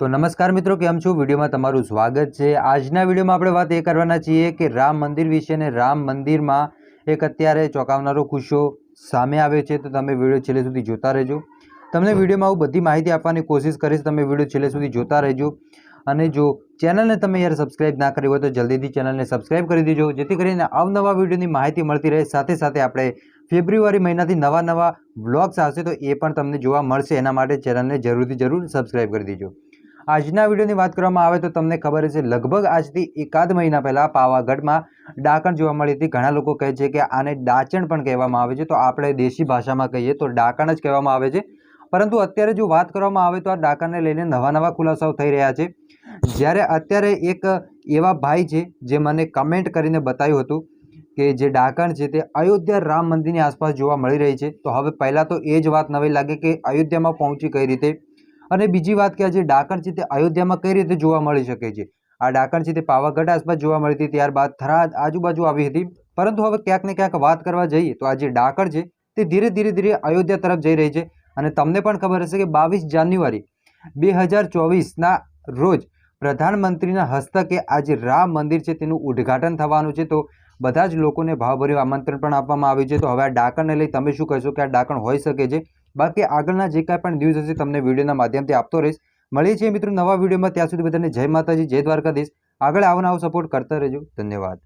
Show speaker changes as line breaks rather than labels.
તો નમસ્કાર મિત્રો કેમ છો? વિડીયોમાં તમારું સ્વાગત છે. આજના વિડીયોમાં આપણે વાત એ કરવાના છીએ કે રામ મંદિર વિશે અને રામ મંદિરમાં એક અત્યારે ચોંકાવનારો ખુશો સામે આવ્યો છે. તો તમે વીડિયો છેલ્લે સુધી જોતા રહેજો. તમને વિડીયોમાં હું બધી માહિતી આપવાની કોશિશ કરીશ. તમે વીડિયો છેલ્લે સુધી જોતા રહેજો. અને જો ચેનલને તમે યાર સબસ્ક્રાઇબ ના કરી હોય તો જલ્દીથી ચેનલને સબસ્ક્રાઈબ કરી દેજો. જેથી કરીને અવનવા વિડીયોની માહિતી મળતી રહે. સાથે સાથે આપણે ફેબ્રુઆરી મહિનાથી નવા નવા વ્લોગ્સ આવશે તો એ પણ તમને જોવા મળશે. એના માટે ચેનલને જરૂરથી જરૂર સબસ્ક્રાઈબ કરી દેજો. આજના વિડીયોની વાત કરવામાં આવે તો તમને ખબર છે લગભગ આજથી એકાદ મહિના પહેલાં પાવાગઢમાં ડાકણ જોવા મળી હતી. ઘણા લોકો કહે છે કે આને ડાચણ પણ કહેવામાં આવે છે. તો આપણે દેશી ભાષામાં કહીએ તો ડાકણ જ કહેવામાં આવે છે. પરંતુ અત્યારે જો વાત કરવામાં આવે તો આ ડાકણને લઈને નવા નવા ખુલાસાઓ થઈ રહ્યા છે. જ્યારે અત્યારે એક એવા ભાઈ છે જે મને કમેન્ટ કરીને બતાવ્યું હતું કે જે ડાકણ છે તે અયોધ્યા રામ મંદિરની આસપાસ જોવા મળી રહી છે. તો હવે પહેલાં તો એ જ વાત નવી લાગે કે અયોધ્યામાં પહોંચી કઈ રીતે? અને બીજી વાત કે આ જે ડાકણ છે તે અયોધ્યામાં કઈ રીતે જોવા મળી શકે છે? આ ડાકણ છે તે પાવાગઢ આસપાસ જોવા મળી હતી, ત્યારબાદ થરાદ આજુબાજુ આવી હતી. પરંતુ હવે ક્યાંક ને ક્યાંક વાત કરવા જઈએ તો આ જે ડાકણ છે તે ધીરે ધીરે ધીરે અયોધ્યા તરફ જઈ રહી છે. અને તમને પણ ખબર હશે કે બાવીસ જાન્યુઆરી બે હજાર ચોવીસના રોજ પ્રધાનમંત્રીના હસ્તકે આ જે રામ મંદિર છે તેનું ઉદ્ઘાટન થવાનું છે. તો બધા જ લોકોને ભાવભર્યું આમંત્રણ પણ આપવામાં આવ્યું છે. તો હવે આ ડાકણને લઈ તમે શું કહેશો કે આ ડાકણ હોઈ શકે છે? બાકી આગળના જે કાંઈ પણ ન્યૂઝ હશે તમને વિડીયોના માધ્યમથી આપતો રહીશ. મળીએ છીએ મિત્રો નવા વિડીયોમાં. ત્યાં સુધી બધાને જય માતાજી, જય દ્વારકાધીશ. આગળ આવનારો સપોર્ટ કરતા રહેજો. ધન્યવાદ.